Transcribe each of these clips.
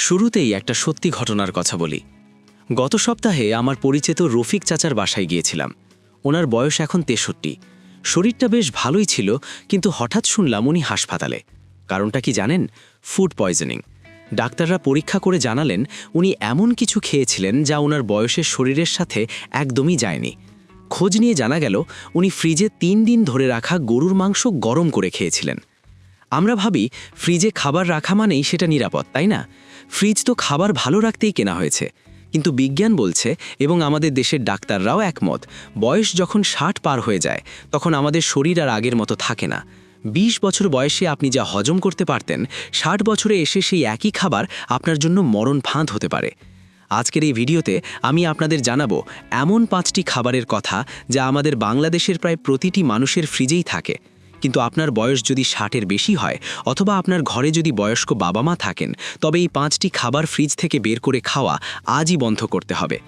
শুরুতেই একটা সত্যি ঘটনার কথা বলি। গত সপ্তাহে আমার পরিচিত রফিক চাচার বাসায় গিয়েছিলাম। ওনার বয়স এখন তেষট্টি। শরীরটা বেশ ভালোই ছিল, কিন্তু হঠাৎ শুনলাম উনি হাসপাতালে। কারণটা কি জানেন? Food poisoning. ডাক্তাররা পরীক্ষা করে জানালেন, উনি এমন কিছু খেয়েছিলেন যা ওনার বয়সের শরীরের সাথে একদমই যায়নি। খোঁজ নিয়ে জানা গেল, উনি ফ্রিজে তিন দিন ধরে রাখা গরুর মাংস গরম করে খেয়েছিলেন। আমরা ভাবি, ফ্রিজে খাবার রাখা মানেই সেটা নিরাপদ, তাই না? ফ্রিজ তো খাবার ভালো রাখতেই কেনা হয়েছে। কিন্তু বিজ্ঞান বলছে, এবং আমাদের দেশের ডাক্তাররাও একমত, বয়স যখন ষাট পার হয়ে যায়, তখন আমাদের শরীর আর আগের মতো থাকে না। ২০ বছর বয়সে আপনি যা হজম করতে পারতেন, ষাট বছরে এসে সেই একই খাবার আপনার জন্য মরণ ফাঁদ হতে পারে। আজকের এই ভিডিওতে আমি আপনাদের জানাব, এমন পাঁচটি খাবারের কথা যা আমাদের বাংলাদেশের প্রায় প্রতিটি মানুষের ফ্রিজেই থাকে। কিন্তু আপনার বয়স যদি ষাটের বেশি হয়, অথবা আপনার ঘরে যদি বয়স্ক বাবা মা থাকেন, তবে এই পাঁচটি খাবার ফ্রিজ থেকে বের করে খাওয়া আজই বন্ধ করতে হবে।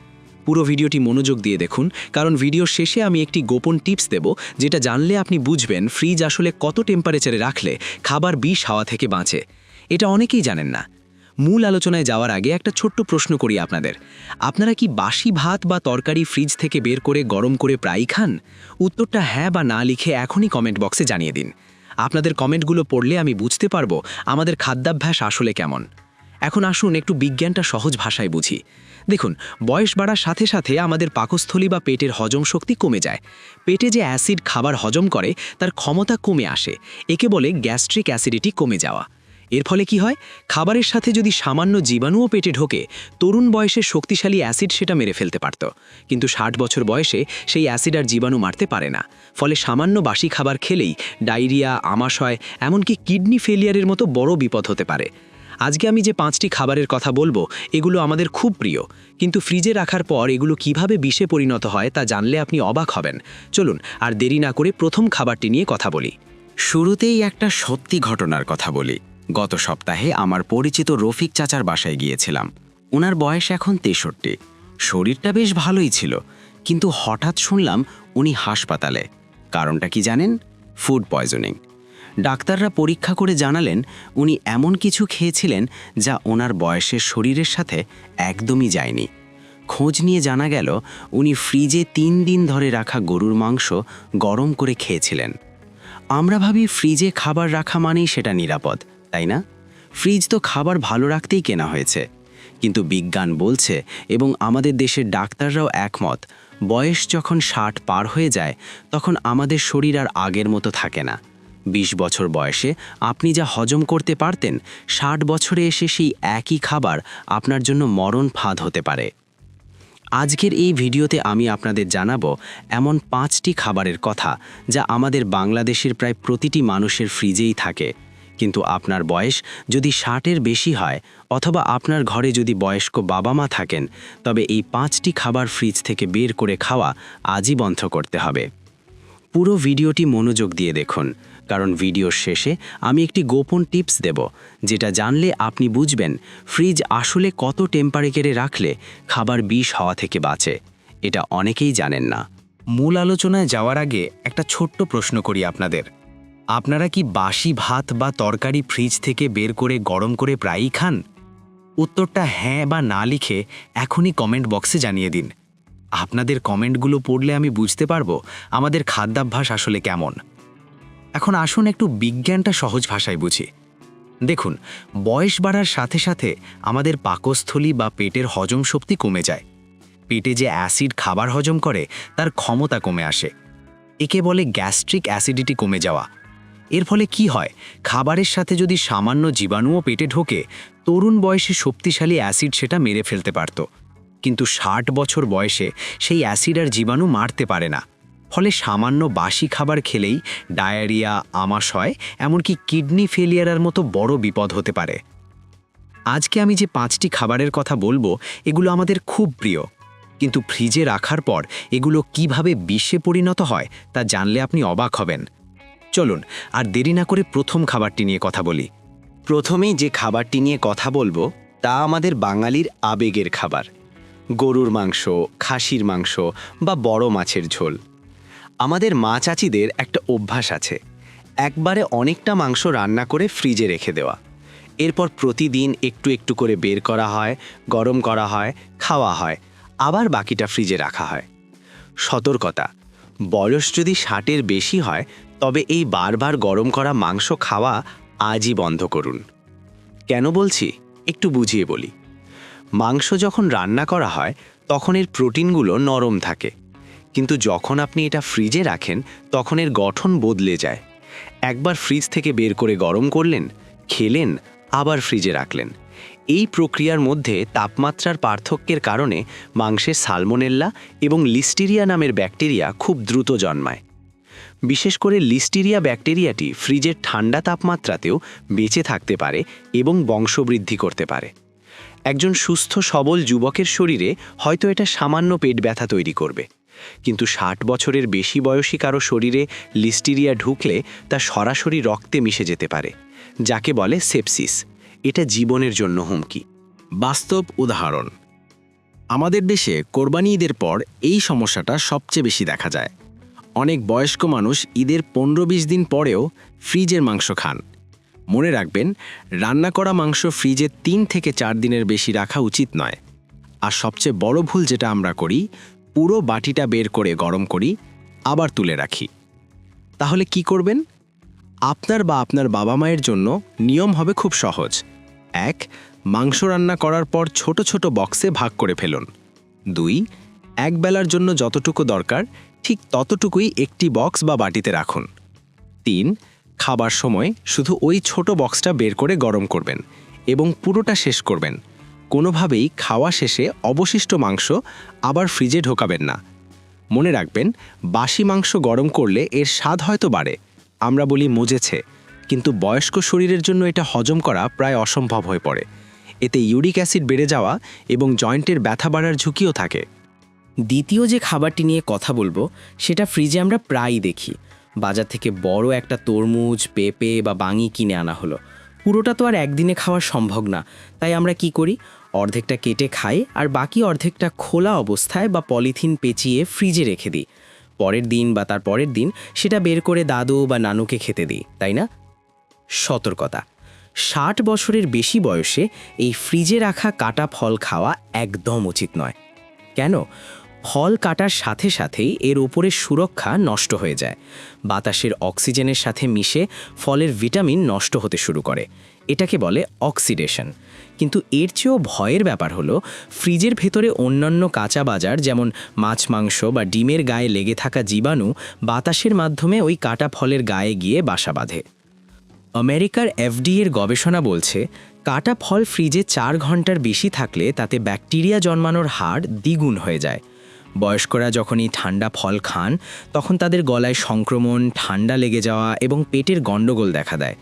পুরো ভিডিওটি মনোযোগ দিয়ে দেখুন, কারণ ভিডিওর শেষে আমি একটি গোপন টিপস দেব, যেটা জানলে আপনি বুঝবেন ফ্রিজ আসলে কত টেম্পারেচারে রাখলে খাবার বিষ হাওয়া থেকে বাঁচে। এটা অনেকেই জানেন না। মূল আলোচনায় যাওয়ার আগে একটা ছোট্ট প্রশ্ন করি আপনাদের। আপনারা কি বাসি ভাত বা তরকারি ফ্রিজ থেকে বের করে গরম করে প্রায়ই খান? উত্তরটা হ্যাঁ বা না লিখে এখনই কমেন্ট বক্সে জানিয়ে দিন। আপনাদের কমেন্টগুলো পড়লে আমি বুঝতে পারব আমাদের খাদ্যাভ্যাস আসলে কেমন। এখন আসুন একটু বিজ্ঞানটা সহজ ভাষায় বুঝি। দেখুন, বয়স বাড়ার সাথে সাথে আমাদের পাকস্থলী বা পেটের হজম শক্তি কমে যায়। পেটে যে অ্যাসিড খাবার হজম করে, তার ক্ষমতা কমে আসে। একে বলে গ্যাস্ট্রিক অ্যাসিডিটি কমে যাওয়া। এর ফলে কি হয়? খাবারের সাথে যদি সামান্য জীবাণুও পেটে ঢোকে, তরুণ বয়সে শক্তিশালী অ্যাসিড সেটা মেরে ফেলতে পারত। কিন্তু ষাট বছর বয়সে সেই অ্যাসিড আর জীবাণু মারতে পারে না। ফলে সামান্য বাসি খাবার খেলেই ডায়রিয়া, আমাশয়, এমনকি কিডনি ফেলিয়ারের মতো বড় বিপদ হতে পারে। আজকে আমি যে পাঁচটি খাবারের কথা বলব, এগুলো আমাদের খুব প্রিয়। কিন্তু ফ্রিজে রাখার পর এগুলো কীভাবে বিষে পরিণত হয় তা জানলে আপনি অবাক হবেন। চলুন, আর দেরি না করে প্রথম খাবারটি নিয়ে কথা বলি। শুরুতেই একটা সত্যি ঘটনার কথা বলি। গত সপ্তাহে আমার পরিচিত রফিক চাচার বাসায় গিয়েছিলাম। ওনার বয়স এখন তেষট্টি। শরীরটা বেশ ভালোই ছিল, কিন্তু হঠাৎ শুনলাম উনি হাসপাতালে। কারণটা কি জানেন? Food poisoning. ডাক্তাররা পরীক্ষা করে জানালেন উনি এমন কিছু খেয়েছিলেন যা ওনার বয়সের শরীরের সাথে একদমই যায়নি। খোঁজ নিয়ে জানা গেল উনি ফ্রিজে তিন দিন ধরে রাখা গরুর মাংস গরম করে খেয়েছিলেন। আমরা ভাবি ফ্রিজে খাবার রাখা মানেই সেটা নিরাপদ তাই না? ফ্রিজ তো খাবার ভালো রাখতেই কেনা হয়েছে। কিন্তু বিজ্ঞান বলছে এবং আমাদের দেশের ডাক্তাররাও একমত, বয়স যখন ষাট পার হয়ে যায়, তখন আমাদের শরীর আর আগের মতো থাকে না। ২০ বছর বয়সে আপনি যা হজম করতে পারতেন, ষাট বছরে এসে সেই একই খাবার আপনার জন্য মরণ ফাঁদ হতে পারে। আজকের এই ভিডিওতে আমি আপনাদের জানাব এমন পাঁচটি খাবারের কথা যা আমাদের বাংলাদেশের প্রায় প্রতিটি মানুষের ফ্রিজেই থাকে। কিন্তু আপনার বয়স যদি ষাটের বেশি হয় অথবা আপনার ঘরে যদি বয়স্ক বাবা মা থাকেন, তবে এই পাঁচটি খাবার ফ্রিজ থেকে বের করে খাওয়া আজই বন্ধ করতে হবে। পুরো ভিডিওটি মনোযোগ দিয়ে দেখুন, কারণ ভিডিওর শেষে আমি একটি গোপন টিপস দেব, যেটা জানলে আপনি বুঝবেন ফ্রিজ আসলে কত টেম্পারেচারে রাখলে খাবার বিষ হওয়া থেকে বাঁচে। এটা অনেকেই জানেন না। মূল আলোচনায় যাওয়ার আগে একটা ছোট্ট প্রশ্ন করি আপনাদের। আপনারা কি বাসি ভাত বা তরকারি ফ্রিজ থেকে বের করে গরম করে প্রায়ই খান? উত্তরটা হ্যাঁ বা না লিখে এখনই কমেন্ট বক্সে জানিয়ে দিন। আপনাদের কমেন্টগুলো পড়লে আমি বুঝতে পারব আমাদের খাদ্যাভ্যাস আসলে কেমন। এখন আসুন একটু বিজ্ঞানটা সহজ ভাষায় বুঝি। দেখুন, বয়স বাড়ার সাথে সাথে আমাদের পাকস্থলী বা পেটের হজম শক্তি কমে যায়। পেটে যে অ্যাসিড খাবার হজম করে, তার ক্ষমতা কমে আসে। একে বলে গ্যাস্ট্রিক অ্যাসিডিটি কমে যাওয়া। এর ফলে কি হয়? খাবারের সাথে যদি সামান্য জীবাণুও পেটে ঢোকে, তরুণ বয়সে শক্তিশালী অ্যাসিড সেটা মেরে ফেলতে পারত। কিন্তু ষাট বছর বয়সে সেই অ্যাসিড আর জীবাণু মারতে পারে না। ফলে সামান্য বাসি খাবার খেলেই ডায়রিয়া, আমাশয়, এমনকি কিডনি ফেলিয়ারের মতো বড় বিপদ হতে পারে। আজকে আমি যে পাঁচটি খাবারের কথা বলব, এগুলো আমাদের খুব প্রিয়। কিন্তু ফ্রিজে রাখার পর এগুলো কীভাবে বিষে পরিণত হয়, তা জানলে আপনি অবাক হবেন। চলুন, আর দেরি না করে প্রথম খাবারটি নিয়ে কথা বলি। প্রথমেই যে খাবারটি নিয়ে কথা বলব, তা আমাদের বাঙালির আবেগের খাবার। গরুর মাংস, খাসির মাংস বা বড় মাছের ঝোল। আমাদের মা চাচিদের একটা অভ্যাস আছে, একবারে অনেকটা মাংস রান্না করে ফ্রিজে রেখে দেওয়া। এরপর প্রতিদিন একটু একটু করে বের করা হয়, গরম করা হয়, খাওয়া হয়, আবার বাকিটা ফ্রিজে রাখা হয়। সতর্কতা, বয়স যদি ষাটের বেশি হয় তবে এই বারবার গরম করা মাংস খাওয়া আজই বন্ধ করুন। কেন বলছি? একটু বুঝিয়ে বলি। মাংস যখন রান্না করা হয়, তখন এর প্রোটিনগুলো নরম থাকে। কিন্তু যখন আপনি এটা ফ্রিজে রাখেন, তখন এর গঠন বদলে যায়। একবার ফ্রিজ থেকে বের করে গরম করলেন, খেলেন, আবার ফ্রিজে রাখলেন। এই প্রক্রিয়ার মধ্যে তাপমাত্রার পার্থক্যের কারণে মাংসের সালমোনেল্লা এবং লিস্টিরিয়া নামের ব্যাকটেরিয়া খুব দ্রুত জন্মায়। বিশেষ করে লিস্টিরিয়া ব্যাকটেরিয়াটি ফ্রিজের ঠান্ডা তাপমাত্রাতেও বেঁচে থাকতে পারে এবং বংশবৃদ্ধি করতে পারে। একজন সুস্থ সবল যুবকের শরীরে হয়তো এটা সামান্য পেট ব্যথা তৈরি করবে। কিন্তু ষাট বছরের বেশি বয়সী কারও শরীরে লিস্টিরিয়া ঢুকলে তা সরাসরি রক্তে মিশে যেতে পারে, যাকে বলে সেপসিস এটা জীবনের জন্য হুমকি। বাস্তব উদাহরণ। আমাদের দেশে কোরবানি ঈদের পর এই সমস্যাটা সবচেয়ে বেশি দেখা যায়। অনেক বয়স্ক মানুষ ঈদের পনেরো বিশ দিন পরেও ফ্রিজের মাংস খান। মনে রাখবেন, রান্না করা মাংস ফ্রিজে তিন থেকে চার দিনের বেশি রাখা উচিত নয়। আর সবচেয়ে বড় ভুল যেটা আমরা করি, পুরো বাটিটা বের করে গরম করি, আবার তুলে রাখি। তাহলে কি করবেন? আপনার বা আপনার বাবা মায়ের জন্য নিয়ম হবে খুব সহজ। এক, মাংস রান্না করার পর ছোট ছোট বক্সে ভাগ করে ফেলুন। দুই, এক বেলার জন্য যতটুকু দরকার ঠিক ততটুকুই একটি বক্স বা বাটিতে রাখুন। তিন, খাবার সময় শুধু ওই ছোট বক্সটা বের করে গরম করবেন এবং পুরোটা শেষ করবেন। কোনোভাবেই খাওয়া শেষে অবশিষ্ট মাংস আবার ফ্রিজে ঢোকাবেন না। মনে রাখবেন, বাসি মাংস গরম করলে এর স্বাদ হয়তো বাড়ে, আমরা বলি মজেছে, কিন্তু বয়স্ক শরীরের জন্য এটা হজম করা প্রায় অসম্ভব হয়ে পড়ে। এতে ইউরিক অ্যাসিড বেড়ে যাওয়া এবং জয়েন্টের ব্যথা বাড়ার ঝুঁকিও থাকে। দ্বিতীয় যে খাবারটি নিয়ে কথা বলব, সেটা ফ্রিজে আমরা প্রায়ই দেখি। বাজার থেকে বড় একটা তরমুজ, পেঁপে বা বাঙি কিনে আনা হলো। পুরোটা তো আর একদিনে খাওয়া সম্ভব না। তাই আমরা কি করি? অর্ধেকটা কেটে খাই আর বাকি অর্ধেকটা খোলা অবস্থায় বা পলিথিন পেঁচিয়ে ফ্রিজে রেখে দিই। পরের দিন বা তার পরের দিন সেটা বের করে দাদু বা নানুকে খেতে দিই, তাই না? সতর্কতা। ষাট বছরের বেশি বয়সে এই ফ্রিজে রাখা কাটা ফল খাওয়া একদম উচিত নয়। কেন? ফল কাটার সাথে সাথেই এর ওপরের সুরক্ষা নষ্ট হয়ে যায়। বাতাসের অক্সিজেনের সাথে মিশে ফলের ভিটামিন নষ্ট হতে শুরু করে। এটাকে বলে অক্সিডেশন। কিন্তু এর চেয়েও ভয়ের ব্যাপার হলো, ফ্রিজের ভেতরে অন্যান্য কাঁচা বাজার যেমন মাছ, মাংস বা ডিমের গায়ে লেগে থাকা জীবাণু বাতাসের মাধ্যমে ওই কাটা ফলের গায়ে গিয়ে বাসা বাঁধে। আমেরিকার এফডিএর গবেষণা বলছে, কাটা ফল ফ্রিজে চার ঘণ্টার বেশি থাকলে তাতে ব্যাকটেরিয়া জন্মানোর হার দ্বিগুণ হয়ে যায়। বয়স্করা যখন এই ঠান্ডা ফল খান, তখন তাদের গলায় সংক্রমণ, ঠান্ডা লেগে যাওয়া এবং পেটের গণ্ডগোল দেখা দেয়।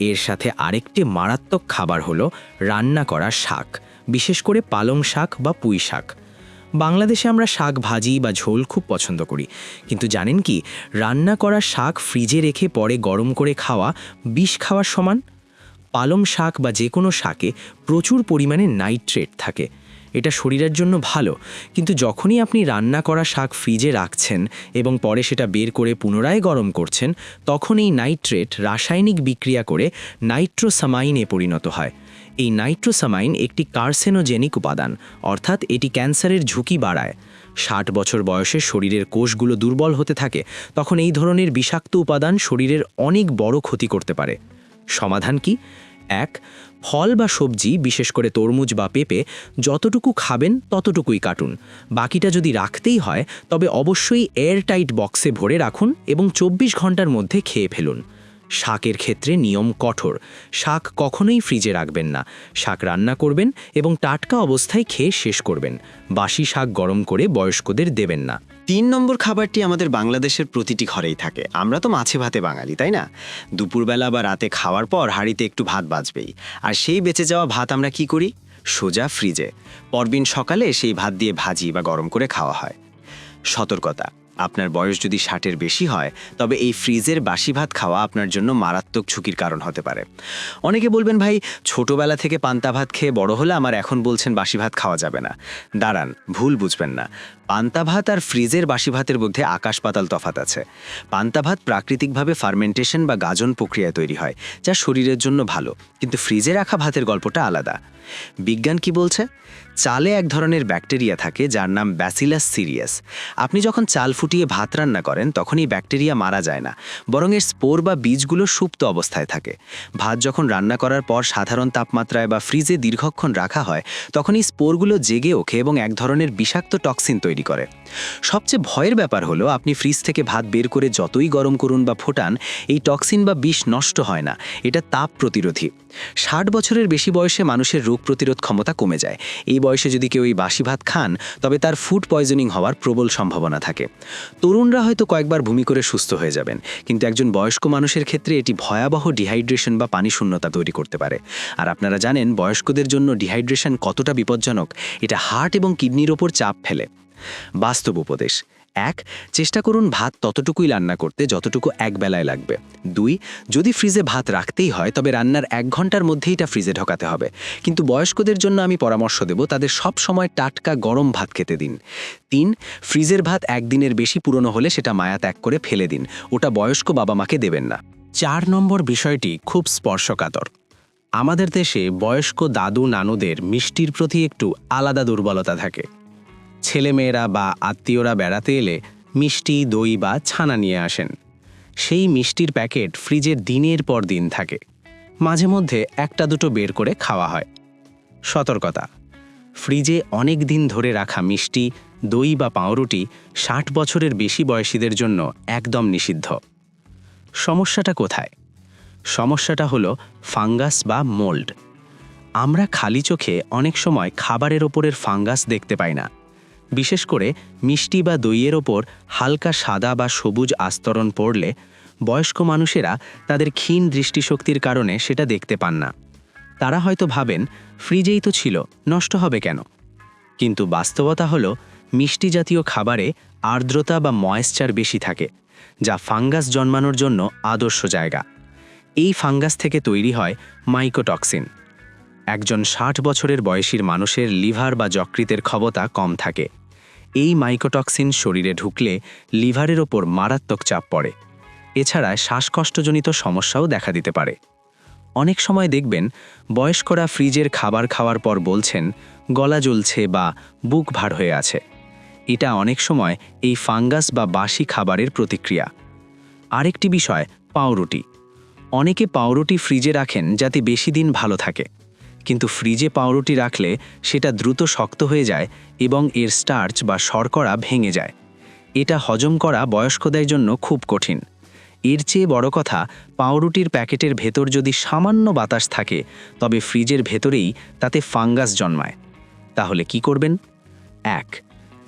এর সাথে আরেকটি মারাত্মক খাবার হলো রান্না করা শাক, বিশেষ করে পালং শাক বা পুঁই শাক। বাংলাদেশে আমরা শাক ভাজি বা ঝোল খুব পছন্দ করি, কিন্তু জানেন কি, রান্না করা শাক ফ্রিজে রেখে পরে গরম করে খাওয়া বিষ খাওয়ার সমান? পালং শাক বা যে কোনো শাকে প্রচুর পরিমাণে নাইট্রেট থাকে এটা শরীরের জন্য ভালো। কিন্তু যখনই আপনি রান্না করা শাক ফ্রিজে রাখছেন এবং পরে সেটা বের করে পুনরায় গরম করছেন, তখন এই নাইট্রেট রাসায়নিক বিক্রিয়া করে নাইট্রোসামাইনে পরিণত হয়। এই নাইট্রোসামাইন একটি কার্সেনোজেনিক উপাদান, অর্থাৎ এটি ক্যান্সারের ঝুঁকি বাড়ায়। ষাট বছর বয়সে শরীরের কোষগুলো দুর্বল হতে থাকে, তখন এই ধরনের বিষাক্ত উপাদান শরীরের অনেক বড় ক্ষতি করতে পারে। সমাধান কি? এক ফল বা সবজি, বিশেষ করে তরমুজ বা পেঁপে, যতটুকু খাবেন ততটুকুই কাটুন। বাকিটা যদি রাখতেই হয়, তবে অবশ্যই এয়ারটাইট বক্সে ভরে রাখুন এবং চব্বিশ ঘণ্টার মধ্যে খেয়ে ফেলুন। শাকের ক্ষেত্রে নিয়ম কঠোর। শাক কখনোই ফ্রিজে রাখবেন না। শাক রান্না করবেন এবং টাটকা অবস্থায় খেয়ে শেষ করবেন। বাসি শাক গরম করে বয়স্কদের দেবেন না। তিন নম্বর খাবারটি আমাদের বাংলাদেশের প্রতিটি ঘরেই থাকে। আমরা তো মাছে ভাতে বাঙালি, তাই না? দুপুরবেলা বা রাতে খাওয়ার পর হাঁড়িতে একটু ভাত বাঁচবেই আর সেই বেঁচে যাওয়া ভাত আমরা কি করি? সোজা ফ্রিজে। পরদিন সকালে সেই ভাত দিয়ে ভাজি বা গরম করে খাওয়া হয়। সতর্কতা। আপনার বয়স যদি ষাটের বেশি হয়, তবে এই ফ্রিজের বাসি ভাত খাওয়া আপনার জন্য মারাত্মক ঝুঁকির কারণ হতে পারে। অনেকে বলবেন, ভাই, ছোটবেলা থেকে পান্তা ভাত খেয়ে বড় হলে আমার এখন বলছেন বাসি ভাত খাওয়া যাবে না। দাঁড়ান, ভুল বুঝবেন না। পান্তা ভাত আর ফ্রিজের বাসি ভাতের মধ্যে আকাশ পাতাল তফাত আছে। পান্তা ভাত প্রাকৃতিকভাবে ফার্মেন্টেশন বা গাজন প্রক্রিয়ায় তৈরি হয়, যা শরীরের জন্য ভালো। কিন্তু ফ্রিজে রাখা ভাতের গল্পটা আলাদা। বিজ্ঞান কি বলছে? চালে এক ধরনের ব্যাকটেরিয়া থাকে যার নাম ব্যাসিলাস সিরিয়াস আপনি যখন চাল ফুটিয়ে ভাত রান্না করেন তখন এই ব্যাকটেরিয়া মারা যায় না, বরং এর স্পোর বা বীজগুলো সুপ্ত অবস্থায় থাকে। ভাত যখন রান্না করার পর সাধারণ তাপমাত্রায় বা ফ্রিজে দীর্ঘক্ষণ রাখা হয় তখন এই স্পোরগুলো জেগে ওঠে এবং এক ধরনের বিষাক্ত টক্সিন তৈরি করে। সবচেয়ে ভয়ের ব্যাপার হলো, আপনি ফ্রিজ থেকে ভাত বের করে যতই গরম করুন বা ফোটান, এই টক্সিন বা বিষ নষ্ট হয় না, এটা তাপ প্রতিরোধী। ষাট বছরের বেশি বয়সে মানুষের রোগ প্রতিরোধ ক্ষমতা কমে যায় এই বয়সে যদি কেউ এই বাসি ভাত খান, তবে তার ফুড পয়জনিং হওয়ার প্রবল সম্ভাবনা থাকে। তরুণরা হয়তো কয়েকবার ভূমি করে সুস্থ হয়ে যাবেন, কিন্তু একজন বয়স্ক মানুষের ক্ষেত্রে এটি ভয়াবহ ডিহাইড্রেশন বা পানি শূন্যতা তৈরি করতে পারে। আর আপনারা জানেন, বয়স্কদের জন্য ডিহাইড্রেশন কতটা বিপজ্জনক, এটা হার্ট এবং কিডনির ওপর চাপ ফেলে। বাস্তব উপদেশ এক, চেষ্টা করুন ভাত ততটুকুই রান্না করতে যতটুকু এক বেলায় লাগবে। দুই, যদি ফ্রিজে ভাত রাখতেই হয়, তবে রান্নার এক ঘণ্টার মধ্যেই এটা ফ্রিজে ঢোকাতে হবে। কিন্তু বয়স্কদের জন্য আমি পরামর্শ দেব, তাদের সব সময় টাটকা গরম ভাত খেতে দিন। তিন, ফ্রিজের ভাত একদিনের বেশি পুরনো হলে সেটা মায়া ত্যাগ করে ফেলে দিন। ওটা বয়স্ক বাবা মাকে দেবেন না। চার নম্বর বিষয়টি খুব স্পর্শকাতর। আমাদের দেশে বয়স্ক দাদু নানুদের মিষ্টির প্রতি একটু আলাদা দুর্বলতা থাকে। ছেলেমেয়েরা বা আত্মীয়রা বেড়াতে এলে মিষ্টি, দই বা ছানা নিয়ে আসেন। সেই মিষ্টির প্যাকেট ফ্রিজে দিনের পর দিন থাকে। মাঝে মধ্যে একটা দুটো বের করে খাওয়া হয়। সতর্কতা। ফ্রিজে অনেক দিন ধরে রাখা মিষ্টি, দই বা পাউরুটি ষাট বছরের বেশি বয়সীদের জন্য একদম নিষিদ্ধ। সমস্যাটা কোথায়? সমস্যাটা হলো ফাঙ্গাস বা মোল্ড। আমরা খালি চোখে অনেক সময় খাবারের ওপরের ফাঙ্গাস দেখতে পাই না। বিশেষ করে মিষ্টি বা দইয়ের ওপর হালকা সাদা বা সবুজ আস্তরণ পড়লে বয়স্ক মানুষেরা তাদের ক্ষীণ দৃষ্টিশক্তির কারণে সেটা দেখতে পান না। তারা হয়তো ভাবেন, ফ্রিজেই তো ছিল, নষ্ট হবে কেন? কিন্তু বাস্তবতা হলো, মিষ্টি জাতীয় খাবারে আর্দ্রতা বা ময়েশ্চার বেশি থাকে, যা ফাঙ্গাস জন্মানোর জন্য আদর্শ জায়গা। এই ফাঙ্গাস থেকে তৈরি হয় মাইকোটক্সিন। একজন ষাট বছরের বয়সীর মানুষের লিভার বা যকৃতের ক্ষমতা কম থাকে। এই মাইকোটক্সিন শরীরে ঢুকলে লিভারের ওপর মারাত্মক চাপ পড়ে। এছাড়া শ্বাসকষ্টজনিত সমস্যাও দেখা দিতে পারে। অনেক সময় দেখবেন বয়স্করা ফ্রিজের খাবার খাওয়ার পর বলছেন, গলা জ্বলছে বা বুক ভার হয়ে আছে। এটা অনেক সময় এই ফাঙ্গাস বা বাসি খাবারের প্রতিক্রিয়া। আরেকটি বিষয়, পাউরুটি। অনেকে পাউরুটি ফ্রিজে রাখেন যাতে বেশি দিন ভালো থাকে। কিন্তু ফ্রিজে পাউরুটি রাখলে সেটা দ্রুত শক্ত হয়ে যায় এবং এর স্টার্চ বা শর্করা ভেঙে যায়। এটা হজম করা বয়স্কদের জন্য খুব কঠিন। এর চেয়ে বড় কথা, পাউরুটির প্যাকেটের ভেতর যদি সামান্য বাতাস থাকে, তবে ফ্রিজের ভেতরেই তাতে ফাঙ্গাস জন্মায়। তাহলে কি করবেন? এক,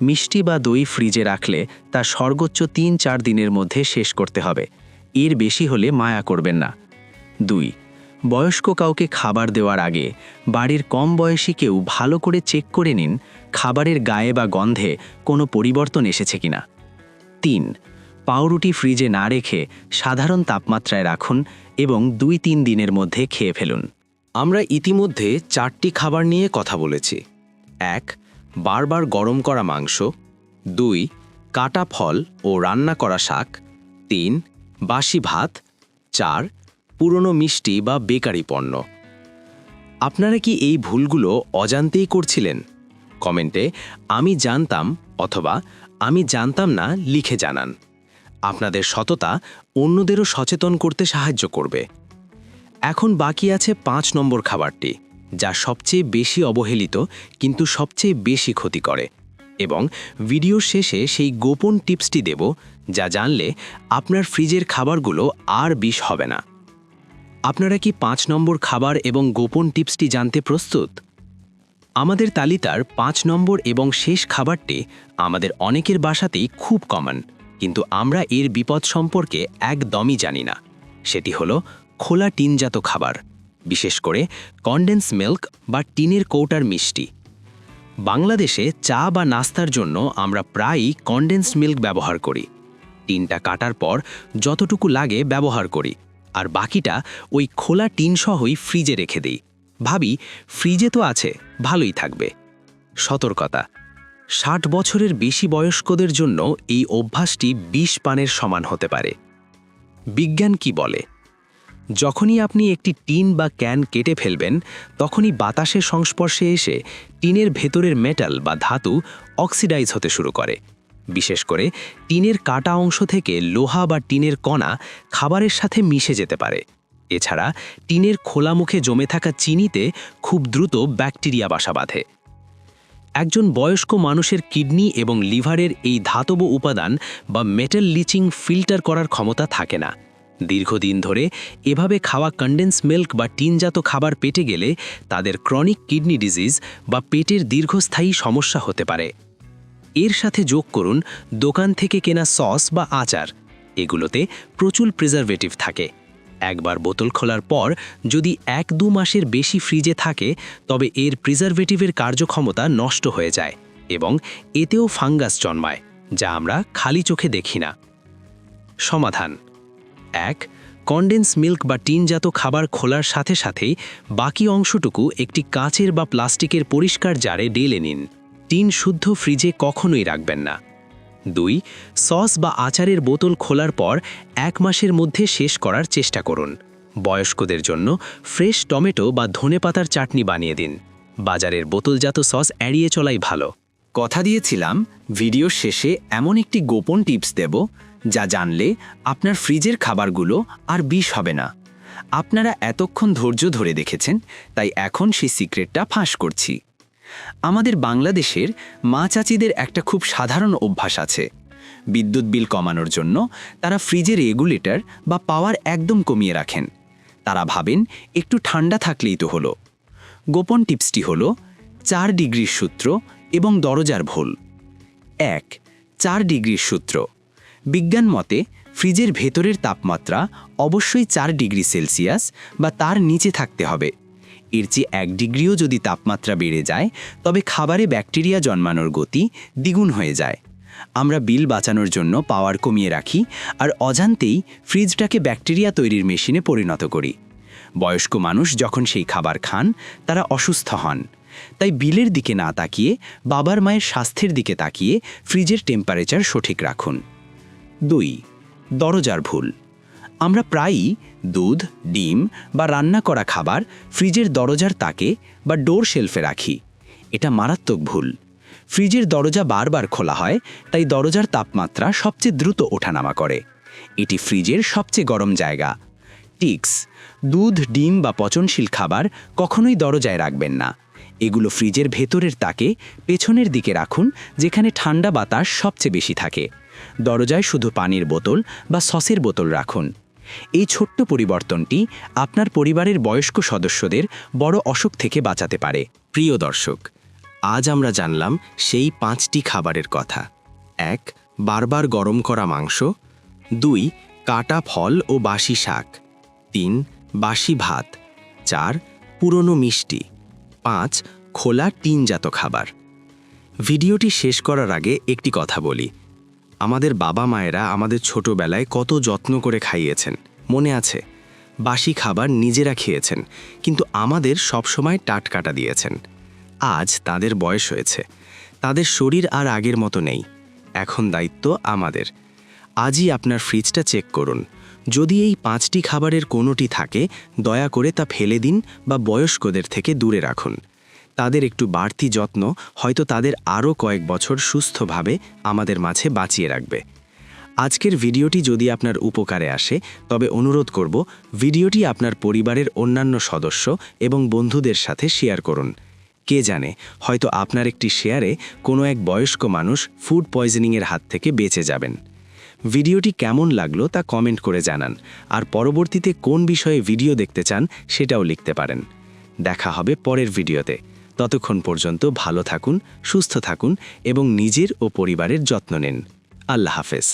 মিষ্টি বা দই ফ্রিজে রাখলে তা সর্বোচ্চ তিন চার দিনের মধ্যে শেষ করতে হবে। এর বেশি হলে মায়া করবেন না। দুই বয়স্ক কাউকে খাবার দেওয়ার আগে বাড়ির কম বয়সী কেউ ভালো করে চেক করে নিন খাবারের গায়ে বা গন্ধে কোনো পরিবর্তন এসেছে কিনা। তিন, পাউরুটি ফ্রিজে না রেখে সাধারণ তাপমাত্রায় রাখুন এবং দুই তিন দিনের মধ্যে খেয়ে ফেলুন। আমরা ইতিমধ্যে চারটি খাবার নিয়ে কথা বলেছি। এক, বারবার গরম করা মাংস। দুই, কাটা ফল ও রান্না করা শাক। তিন, বাসি ভাত। চার পুরনো মিষ্টি বা বেকারি পণ্য। আপনারা কি এই ভুলগুলো অজান্তেই করছিলেন? কমেন্টে, আমি জানতাম অথবা, আমি জানতাম না লিখে জানান। আপনাদের সততা অন্যদেরও সচেতন করতে সাহায্য করবে। এখন বাকি আছে পাঁচ নম্বর খাবারটি, যা সবচেয়ে বেশি অবহেলিত, কিন্তু সবচেয়ে বেশি ক্ষতি করে। এবং ভিডিওর শেষে সেই গোপন টিপসটি দেব, যা জানলে আপনার ফ্রিজের খাবারগুলো আর বিষ হবে না। আপনারা কি পাঁচ নম্বর খাবার এবং গোপন টিপসটি জানতে প্রস্তুত? আমাদের তালিকার পাঁচ নম্বর এবং শেষ খাবারটি আমাদের অনেকের বাসাতেই খুব কমন, কিন্তু আমরা এর বিপদ সম্পর্কে একদমই জানি না। সেটি হলো খোলা টিনজাত খাবার, বিশেষ করে কনডেন্স মিল্ক বা টিনের কৌটার মিষ্টি। বাংলাদেশে চা বা নাস্তার জন্য আমরা প্রায়ই কনডেন্সড মিল্ক ব্যবহার করি। টিনটা কাটার পর যতটুকু লাগে ব্যবহার করি। আর বাকিটা ওই খোলা টিন সহই ফ্রিজে রেখে দিই। ভাবি, ফ্রিজে তো আছে, ভালোই থাকবে। সতর্কতা। ষাট বছরের বেশি বয়স্কদের জন্য এই অভ্যাসটি বিষ পানের সমান হতে পারে। বিজ্ঞান কি বলে? যখনই আপনি একটি টিন বা ক্যান কেটে ফেলবেন, তখনই বাতাসের সংস্পর্শে এসে টিনের ভেতরের মেটাল বা ধাতু অক্সিডাইজ হতে শুরু করে। বিশেষ করে টিনের কাটা অংশ থেকে লোহা বা টিনের কণা খাবারের সাথে মিশে যেতে পারে। এছাড়া টিনের খোলা মুখে জমে থাকা চিনিতে খুব দ্রুত ব্যাকটেরিয়া বাসা বাঁধে। একজন বয়স্ক মানুষের কিডনি এবং লিভারের এই ধাতব উপাদান বা মেটাল লিচিং ফিল্টার করার ক্ষমতা থাকে না। দীর্ঘদিন ধরে এভাবে খাওয়া কন্ডেন্স মিল্ক বা টিনজাত খাবার পেটে গেলে তাদের ক্রনিক কিডনি ডিজিজ বা পেটের দীর্ঘস্থায়ী সমস্যা হতে পারে। এর সাথে যোগ করুন দোকান থেকে কেনা সস বা আচার। এগুলোতে প্রচুর প্রিজারভেটিভ থাকে। একবার বোতল খোলার পর যদি এক দু মাসের বেশি ফ্রিজে থাকে, তবে এর প্রিজারভেটিভের কার্যক্ষমতা নষ্ট হয়ে যায় এবং এতেও ফাঙ্গাস জন্মায়, যা আমরা খালি চোখে দেখি না। সমাধান। এক কন্ডেন্স মিল্ক বা টিনজাত খাবার খোলার সাথে সাথেই বাকি অংশটুকু একটি কাচের বা প্লাস্টিকের পরিষ্কার জারে ডেলে নিন। টিন শুদ্ধ ফ্রিজে কখনোই রাখবেন না। দুই, সস বা আচারের বোতল খোলার পর এক মাসের মধ্যে শেষ করার চেষ্টা করুন। বয়স্কদের জন্য ফ্রেশ টমেটো বা ধনেপাতার চাটনি বানিয়ে দিন। বাজারের বোতলজাত সস এড়িয়ে চলাই ভালো। কথা দিয়েছিলাম, ভিডিও শেষে এমন একটি গোপন টিপস দেব, যা জানলে আপনার ফ্রিজের খাবারগুলো আর বিষ হবে না। আপনারা এতক্ষণ ধৈর্য ধরে দেখেছেন, তাই এখন সেই সিক্রেটটা ফাঁস করছি। আমাদের বাংলাদেশের মা চাচিদের একটা খুব সাধারণ অভ্যাস আছে। বিদ্যুৎ বিল কমানোর জন্য তারা ফ্রিজের রেগুলেটর বা পাওয়ার একদম কমিয়ে রাখেন। তারা ভাবেন একটু ঠান্ডা থাকলেই তো হলো। গোপন টিপসটি হল, চার ডিগ্রির সূত্র এবং দরজার ভুল। এক, চার ডিগ্রির সূত্র। বিজ্ঞান মতে ফ্রিজের ভেতরের তাপমাত্রা অবশ্যই চার ডিগ্রি সেলসিয়াস বা তার নিচে থাকতে হবে। এর চেয়ে এক ডিগ্রিও যদি তাপমাত্রা বেড়ে যায়, তবে খাবারে ব্যাকটেরিয়া জন্মানোর গতি দ্বিগুণ হয়ে যায়। আমরা বিল বাঁচানোর জন্য পাওয়ার কমিয়ে রাখি আর অজান্তেই ফ্রিজটাকে ব্যাকটেরিয়া তৈরির মেশিনে পরিণত করি। বয়স্ক মানুষ যখন সেই খাবার খান, তারা অসুস্থ হন। তাই বিলের দিকে না তাকিয়ে, বাবার মায়ের স্বাস্থ্যের দিকে তাকিয়ে ফ্রিজের টেম্পারেচার সঠিক রাখুন। দুই, দরজার ভুল। আমরা প্রায়ই দুধ, ডিম বা রান্না করা খাবার ফ্রিজের দরজার তাকে বা ডোর শেলফে রাখি। এটা মারাত্মক ভুল। ফ্রিজের দরজা বারবার খোলা হয়, তাই দরজার তাপমাত্রা সবচেয়ে দ্রুত ওঠানামা করে। এটি ফ্রিজের সবচেয়ে গরম জায়গা। টিক্স, দুধ, ডিম বা পচনশীল খাবার কখনোই দরজায় রাখবেন না। এগুলো ফ্রিজের ভেতরের তাকে পেছনের দিকে রাখুন, যেখানে ঠান্ডা বাতাস সবচেয়ে বেশি থাকে। দরজায় শুধু পানির বোতল বা সসের বোতল রাখুন। এই ছোট্ট পরিবর্তনটি আপনার পরিবারের বয়স্ক সদস্যদের বড় অসুখ থেকে বাঁচাতে পারে। প্রিয় দর্শক, আজ আমরা জানলাম সেই পাঁচটি খাবারের কথা। এক, বারবার গরম করা মাংস। দুই, কাটা ফল ও বাসি শাক। তিন, বাসি ভাত। চার, পুরনো মিষ্টি। পাঁচ, খোলা টিনজাত খাবার। ভিডিওটি শেষ করার আগে একটি কথা বলি। আমাদের বাবা মায়েরা আমাদের ছোটবেলায় কত যত্ন করে খাইয়েছেন। মনে আছে, বাসি খাবার নিজেরা খেয়েছেন, কিন্তু আমাদের সবসময় টাটকাটা দিয়েছেন। আজ তাদের বয়স হয়েছে, তাদের শরীর আর আগের মতো নেই, এখন দায়িত্ব আমাদের। আজই আপনার ফ্রিজটা চেক করুন, যদি এই পাঁচটি খাবারের কোনোটি থাকে, দয়া করে তা ফেলে দিন বা বয়স্কদের থেকে দূরে রাখুন। তাদের একটু বাড়তি যত্ন হয়তো তাদের আরও কয়েক বছর সুস্থভাবে আমাদের মাঝে বাঁচিয়ে রাখবে। আজকের ভিডিওটি যদি আপনার উপকারে আসে, তবে অনুরোধ করব ভিডিওটি আপনার পরিবারের অন্যান্য সদস্য এবং বন্ধুদের সাথে শেয়ার করুন। কে জানে, হয়তো আপনার একটি শেয়ারে কোনো এক বয়স্ক মানুষ ফুড পয়জনিংয়ের হাত থেকে বেঁচে যাবেন। ভিডিওটি কেমন লাগল তা কমেন্ট করে জানান, আর পরবর্তীতে কোন বিষয়ে ভিডিও দেখতে চান সেটাও লিখতে পারেন। দেখা হবে পরের ভিডিওতে। ততক্ষণ পর্যন্ত ভালো থাকুন সুস্থ থাকুন এবং নিজের ও পরিবারের যত্ন নেন। আল্লাহ হাফেজ।